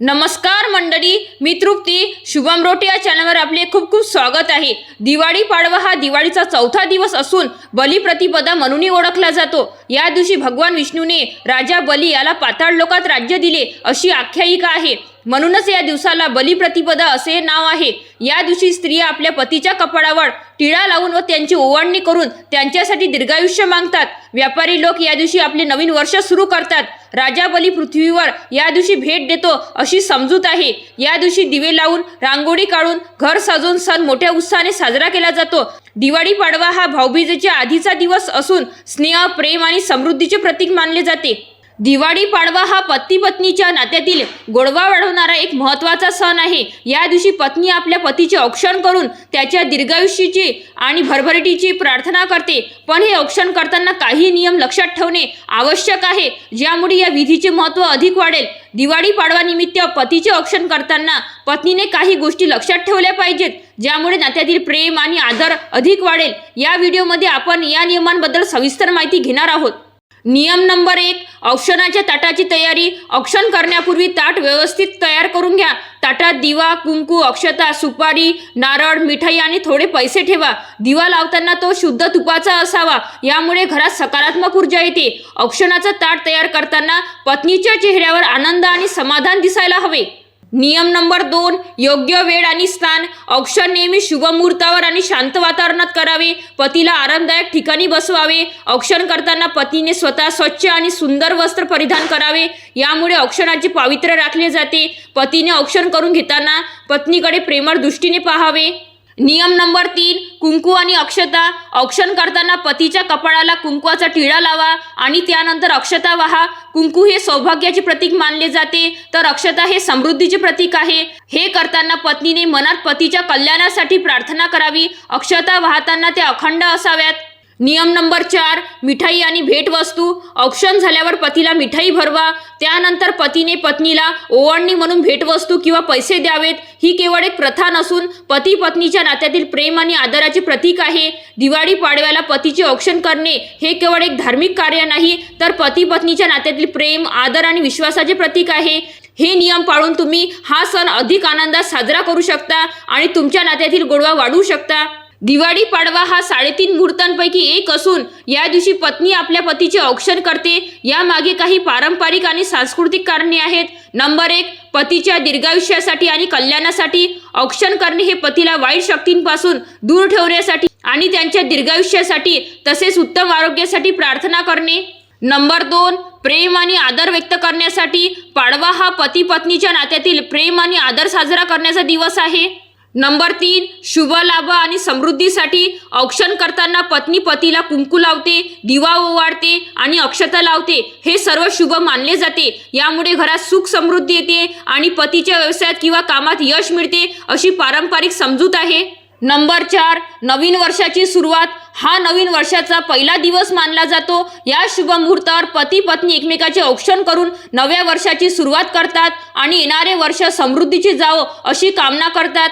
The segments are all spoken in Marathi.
नमस्कार मंडळी मी तृप्ती. शुभम रोटे या चॅनलवर आपले खूप खूप स्वागत आहे. दिवाळी पाडवा हा दिवाळीचा चौथा दिवस असून बलिप्रतिपदा म्हणूनही ओळखला जातो. या दिवशी भगवान विष्णूने राजा बली याला पाताळ लोकात राज्य दिले अशी आख्यायिका आहे. म्हणूनच या दिवसाला बलिप्रतिपदा असे नाव आहे. या दिवशी स्त्रिया आपल्या पतीच्या कपाळावर टिळा लावून व त्यांची ओवाळणी करून त्यांच्यासाठी दीर्घायुष्य मागतात. व्यापारी लोक या दिवशी आपले नवीन वर्ष सुरू करतात. राजा बली पृथ्वीवर या दिवशी भेट देतो अशी समजूत आहे. या दिवशी दिवे लावून रांगोळी काढून घर सजवून सण मोठ्या उत्साहाने साजरा केला जातो. दिवाळी पाडवा हा भाऊबीजेच्या आधीचा दिवस असून स्नेह प्रेम आणि समृद्धीचे प्रतीक मानले जाते. दिवाळी पाडवा हा पती पत्नीच्या नात्यातील गोडवा वाढवणारा एक महत्त्वाचा सण आहे. या दिवशी पत्नी आपल्या पतीचे औक्षण करून त्याच्या दीर्घायुष्याची आणि भरभरटीची प्रार्थना करते. पण हे औक्षण करताना काही नियम लक्षात ठेवणे आवश्यक आहे. ज्यामुळे या विधीचे महत्त्व अधिक वाढेल. दिवाळी पाडवानिमित्त पतीचे औक्षण करताना पत्नीने काही गोष्टी लक्षात ठेवल्या पाहिजेत. ज्यामुळे नात्यातील प्रेम आणि आदर अधिक वाढेल. या व्हिडिओमध्ये आपण या नियमांबद्दल सविस्तर माहिती घेणार आहोत. नियम नंबर एक औक्षणाच्या ताटाची तयारी. औक्षण करण्यापूर्वी ताट व्यवस्थित तयार करून घ्या. ताटात दिवा कुंकू अक्षता सुपारी नारळ मिठाई आणि थोडे पैसे ठेवा. दिवा लावताना तो शुद्ध तुपाचा असावा. यामुळे घरात सकारात्मक ऊर्जा येते. औक्षणाचं ताट तयार करताना पत्नीच्या चेहऱ्यावर आनंद आणि समाधान दिसायला हवे. नियम नंबर दोन योग्य वेळ आणि स्थान. औक्षण नेहमी शुभ मुहूर्तावर आणि शांत वातावरणात करावे. पतीला आरामदायक ठिकाणी बसवावे. औक्षण करताना पतीने स्वतः स्वच्छ आणि सुंदर वस्त्र परिधान करावे. यामुळे औक्षणाचे पावित्र्य राखले जाते. पतीने औक्षण करून घेताना पत्नीकडे प्रेमळ दृष्टीने पाहावे. नियम नंबर तीन कुंकू आणि अक्षता. औक्षण करताना पतीच्या कपाळाला कुंकवाचा टिळा लावा आणि त्यानंतर अक्षता वाहा. कुंकू हे सौभाग्याचे प्रतीक मानले जाते. तर अक्षता हे समृद्धीचे प्रतीक आहे. हे करताना पत्नीने मनात पतीच्या कल्याणासाठी प्रार्थना करावी. अक्षता वाहताना त्या अखंड असाव्यात. नियम नंबर चार मिठाई आणि भेटवस्तू. औक्षण झाल्यावर पतीला मिठाई भरवा. त्यानंतर पतीने पत्नीला ओवाळणी म्हणून भेटवस्तू किंवा पैसे द्यावेत. ही केवळ एक प्रथा नसून पती पत्नीच्या नात्यातील प्रेम आणि आदराचे प्रतीक आहे. दिवाळी पाडव्याला पतीचे औक्षण करणे हे केवळ एक धार्मिक कार्य नाही तर पती पत्नीच्या नात्यातील प्रेम आदर आणि विश्वासाचे प्रतीक आहे. हे नियम पाळून तुम्ही हा सण अधिक आनंदात साजरा करू शकता आणि तुमच्या नात्यातील गोडवा वाढवू शकता. दिवाळी पाडवा हा साडेतीन मुहूर्तांपैकी एक असून या दिवशी पत्नी आपल्या पतीचे औक्षण करते. यामागे काही पारंपरिक आणि सांस्कृतिक कारणे आहेत. नंबर एक पतीच्या दीर्घायुष्यासाठी आणि कल्याणासाठी औक्षण करणे हे पतीला वाईट शक्तींपासून दूर ठेवण्यासाठी आणि त्यांच्या दीर्घायुष्यासाठी तसेच उत्तम आरोग्यासाठी प्रार्थना करणे. नंबर दोन प्रेम आणि आदर व्यक्त करण्यासाठी पाडवा हा पती पत्नीच्या नात्यातील प्रेम आणि आदर साजरा करण्याचा दिवस आहे. नंबर तीन शुभ लाभ आणि समृद्धीसाठी औक्षण करताना पत्नी पतीला कुंकू लावते दिवा ओवाळते आणि अक्षता लावते. हे सर्व शुभ मानले जाते. यामुळे घरात सुख समृद्धी येते आणि पतीच्या व्यवसायात किंवा कामात यश मिळते अशी पारंपरिक समजूत आहे. नंबर चार नवीन वर्षाची सुरुवात. हा नवीन वर्षाचा पहिला दिवस मानला जातो. या शुभ मुहूर्तावर पती पत्नी एकमेकाचे औक्षण करून नव्या वर्षाची सुरुवात करतात आणि येणारे वर्ष समृद्धीची जावो अशी कामना करतात.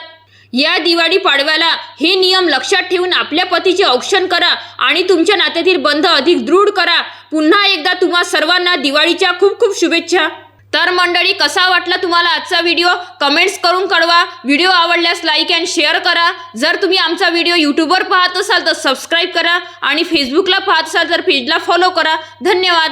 या दिवाळी पाडव्याला हे नियम लक्षात ठेवून आपल्या पतीचे औक्षण करा आणि तुमच्या नात्यातील बंध अधिक दृढ करा. पुन्हा एकदा तुम्हा सर्वांना दिवाळीच्या खूप खूप शुभेच्छा. तर मंडळी कसा वाटला तुम्हाला आजचा व्हिडिओ? कमेंट्स करून कळवा. व्हिडिओ आवडल्यास लाईक अँड शेअर करा. जर तुम्ही आमचा व्हिडिओ यूट्यूबवर पाहत असाल तर सबस्क्राईब करा आणि फेसबुकला पाहत असाल तर पेजला फॉलो करा. धन्यवाद.